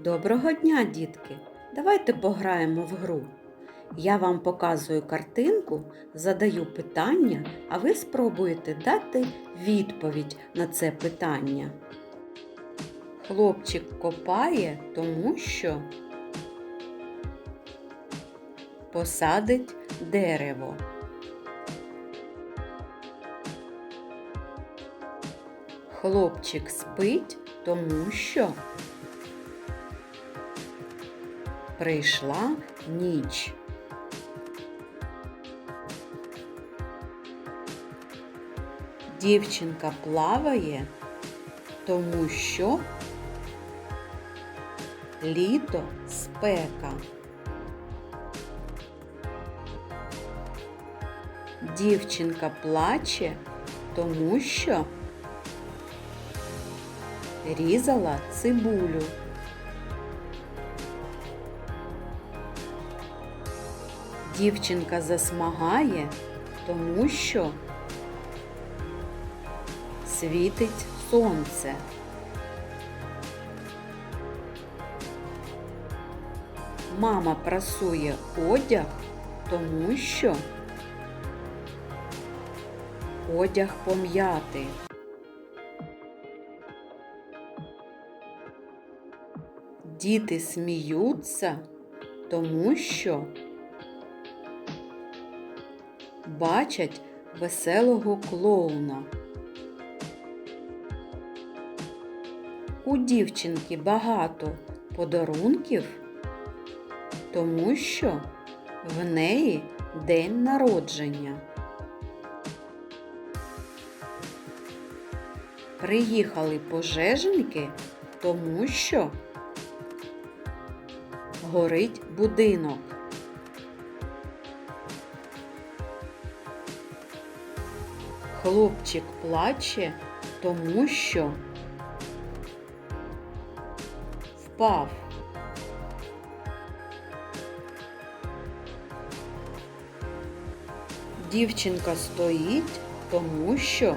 Доброго дня, дітки! Давайте пограємо в гру. Я вам показую картинку, задаю питання, а ви спробуєте дати відповідь на це питання. Хлопчик копає, тому що посадить дерево. Хлопчик спить, тому що прийшла ніч. Дівчинка плаває, тому що літо спека. Дівчинка плаче, тому що різала цибулю. Дівчинка засмагає, тому що світить сонце. Мама прасує одяг, тому що одяг пом'ятий. Діти сміються, тому що бачать веселого клоуна. У дівчинки багато подарунків, тому що в неї день народження. Приїхали пожежники, тому що горить будинок. Хлопчик плаче, тому що впав. Дівчинка стоїть, тому що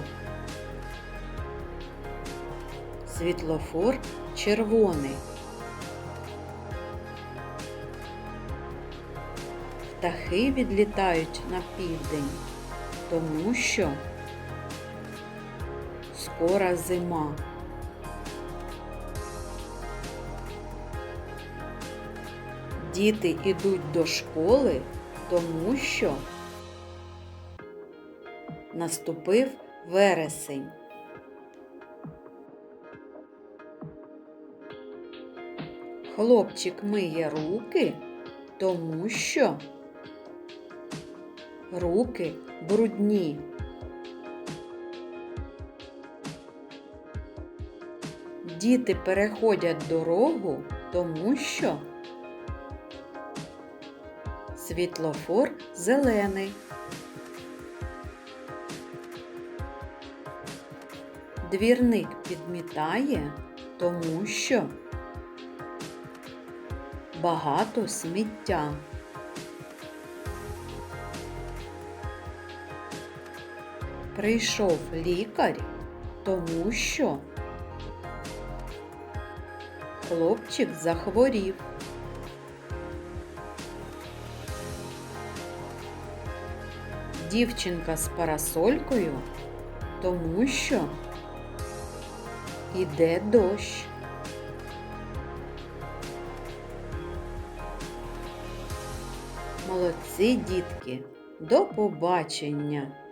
світлофор червоний. Птахи відлітають на південь, тому що скоро зима. Діти йдуть до школи, тому що наступив вересень. Хлопчик миє руки, тому що руки брудні. Діти переходять дорогу, тому що світлофор зелений. Двірник підмітає, тому що багато сміття. Прийшов лікар, тому що хлопчик захворів. Дівчинка з парасолькою, тому що іде дощ. Молодці, дітки, до побачення!